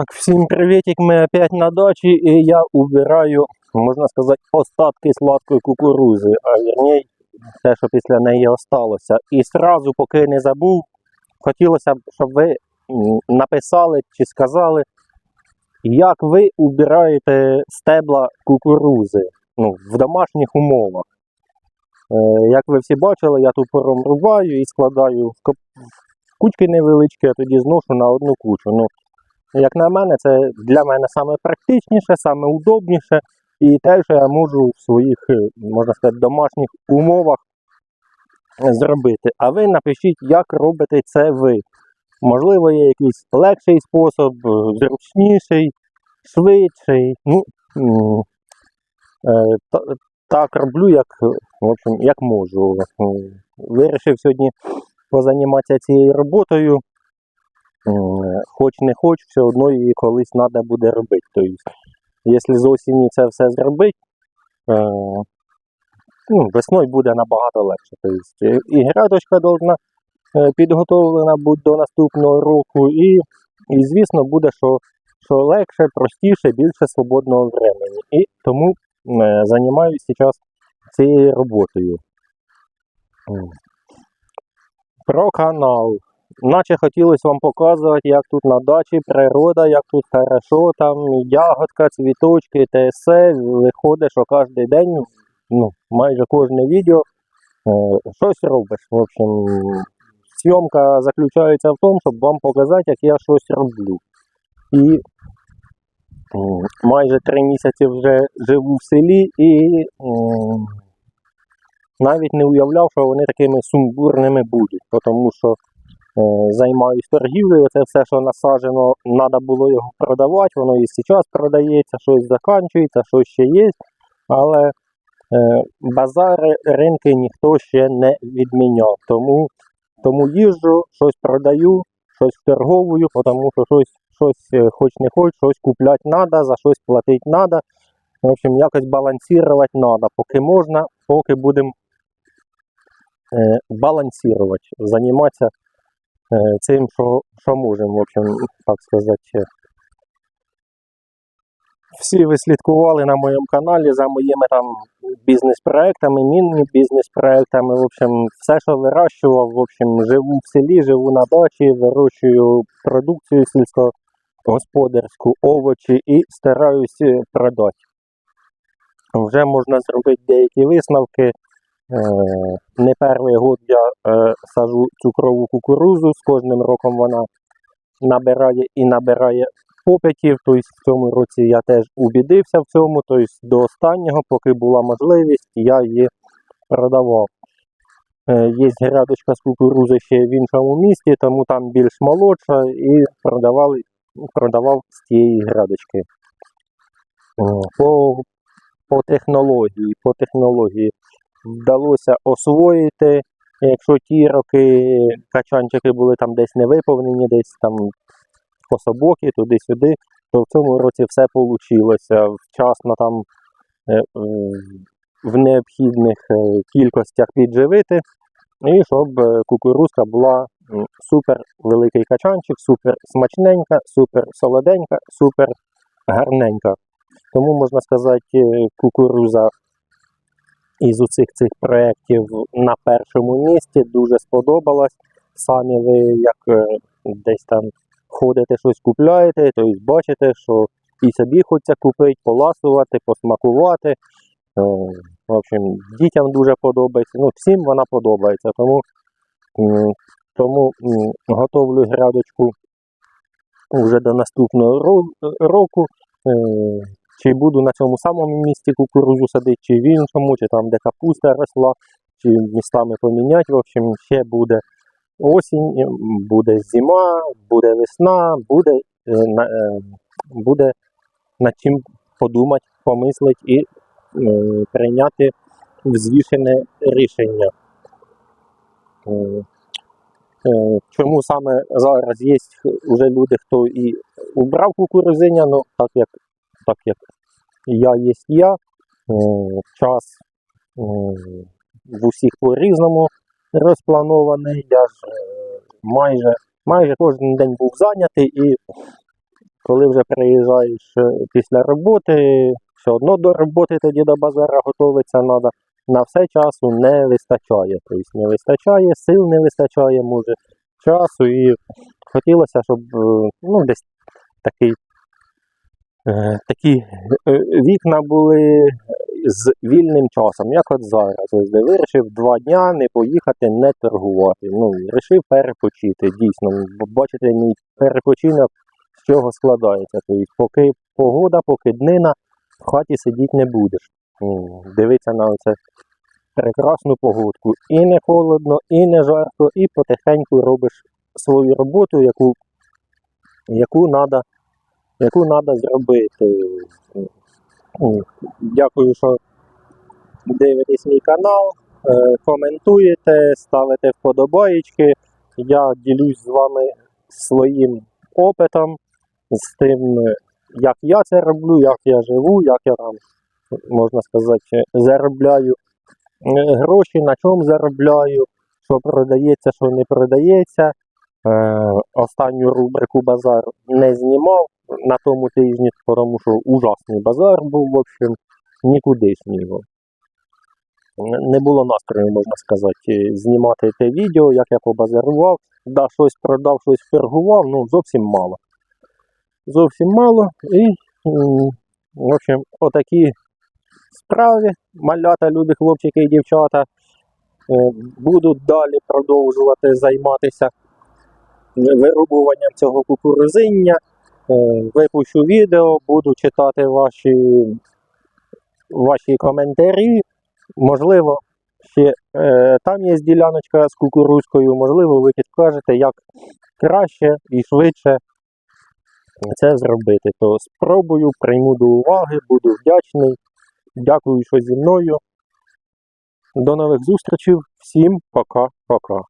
Так, всім привітик, ми опять на дачі і я убираю, можна сказати, остатки сладкої кукурузи, а вірніше те, що після неї осталося. І сразу, поки не забув, хотілося б, щоб ви написали чи сказали, як ви убираєте стебла кукурузи ну, в домашніх умовах. Е, як ви всі бачили, я тупором рубаю і складаю в кучки невеличкі, а тоді зношу на одну кучу. Ну, як на мене, це для мене саме практичніше, саме удобніше і те, що я можу в своїх, е, можна сказати, домашніх умовах зробити. А ви напишіть, як робите це ви. Можливо, є якийсь легший спосіб, е, зручніший, швидший. Ну, е, та- так роблю, як, в общем, як можу. Вирішив сьогодні позаніматися цією роботою. М, хоч не хоч, все одно її колись треба буде робити. Тобто, якщо з осені це все зробити, е, ну, весною буде набагато легше. Тобто, е, і грядочка должна е, підготовлена бути до наступного року, і, і звісно, буде, що, що легше, простіше, більше свободного времени. І тому е, займаюся зараз цією роботою. Про канал. Наче хотілося вам показувати, як тут на дачі природа, як тут хорошо, там ягодка, цвіточки, те. Виходить, що кожен день, ну, майже кожне відео е, щось робиш. В общем, зйомка заключається в тому, щоб вам показати, як я щось роблю. І майже три місяці вже живу в селі і навіть не уявляв, що вони такими сумбурними будуть, тому що займаюсь торгівлею, це все, що насаджено, треба було його продавати, воно і зараз продається, щось закінчується, щось ще є, але е, базари, ринки ніхто ще не відміняв. Тому, тому їжджу, щось продаю, щось торговую, тому що щось, щось е, хоч не хоч, щось купляти треба, за щось платити треба. В общем, якось балансувати треба, поки можна, поки будемо е, балансувати, займатися е, цим, що, що можемо, в общем, так сказати. Всі ви слідкували на моєму каналі за моїми там бізнес-проектами, міні-бізнес-проектами. В общем, все, що вирощував, в общем, живу в селі, живу на дачі, вирощую продукцію сільськогосподарську, овочі і стараюсь е, продати. Вже можна зробити деякі висновки. Е, Не перший год я е, сажу цукрову кукурузу, з кожним роком вона набирає і набирає попитів. Тобто в цьому році я теж убідився в цьому. Тобто до останнього, поки була можливість, я її продавав. Е, Є грядочка з кукурузи ще в іншому місті, тому там більш молодша і продавав, продавав з тієї грядочки. По, по технології, по технології вдалося освоїти. Якщо ті роки качанчики були там десь не виповнені, десь там кособокі, туди-сюди, то в цьому році все вийшло. Вчасно там е, в необхідних е, кількостях підживити, і щоб е, кукурузка була супер великий качанчик, супер смачненька, супер солоденька, супер гарненька. Тому можна сказати, кукуруза із усіх цих проєктів на першому місці дуже сподобалась. Самі ви як е, десь там ходите, щось купляєте, то бачите, що і собі хочеться купити, поласувати, посмакувати. Е, В общем, дітям дуже подобається. Ну, всім вона подобається. Тому, тому готовлю грядочку вже до наступного року. Чи буду на цьому самому місці кукурузу садити, чи в іншому, чи там, де капуста росла, чи містами поміняти. В общем, ще буде осінь, буде зима, буде весна, буде, е, е, буде над чим подумати, помислити і е, прийняти взвішене рішення. Чому саме зараз є вже люди, хто і убрав кукурузиня, ну так як, так як я є я, час в усіх по-різному розпланований. Я ж е, майже, майже кожен день був зайнятий, і коли вже приїжджаєш е, після роботи, все одно до роботи тоді до базара готуватися треба. На все часу не вистачає. Тобто не вистачає, сил не вистачає, може, часу. І хотілося, щоб е, ну, десь такий, такі е, вікна були з вільним часом, як от зараз. Ось вирішив два дня не поїхати, не торгувати. Ну, вирішив перепочити. Дійсно, бачите, мій перепочинок з чого складається. Тобто, поки погода, поки днина, в хаті сидіти не будеш. М, Дивитися на це прекрасну погодку. І не холодно, і не жарко, і потихеньку робиш свою роботу, яку, яку надо, яку надо зробити. Дякую, що дивитесь мій канал, е, коментуєте, ставите вподобаєчки. Я ділюсь з вами своїм опитом, з тим, як я це роблю, як я живу, як я там, можна сказати, заробляю е, гроші, на чому заробляю, що продається, що не продається. Е, останню рубрику базар не знімав на тому тижні, тому що ужасний базар був, в общем, нікудишнього. Не було настрою, можна сказати, знімати те відео, як я побазарував. Да, щось продав, щось торгував, ну зовсім мало. Зовсім мало. І, в общем, отакі справи, малята, люди, хлопчики і дівчата. Е, Буду далі продовжувати займатися вирубуванням цього кукурузиння. Е, Випущу відео, буду читати ваші, ваші коментарі. Можливо, ще е, там є діляночка з кукурузкою, можливо, ви підкажете, як краще і швидше це зробити. То спробую, прийму до уваги, буду вдячний. Дякую, що зі мною. До нових зустрічей. Всім пока-пока.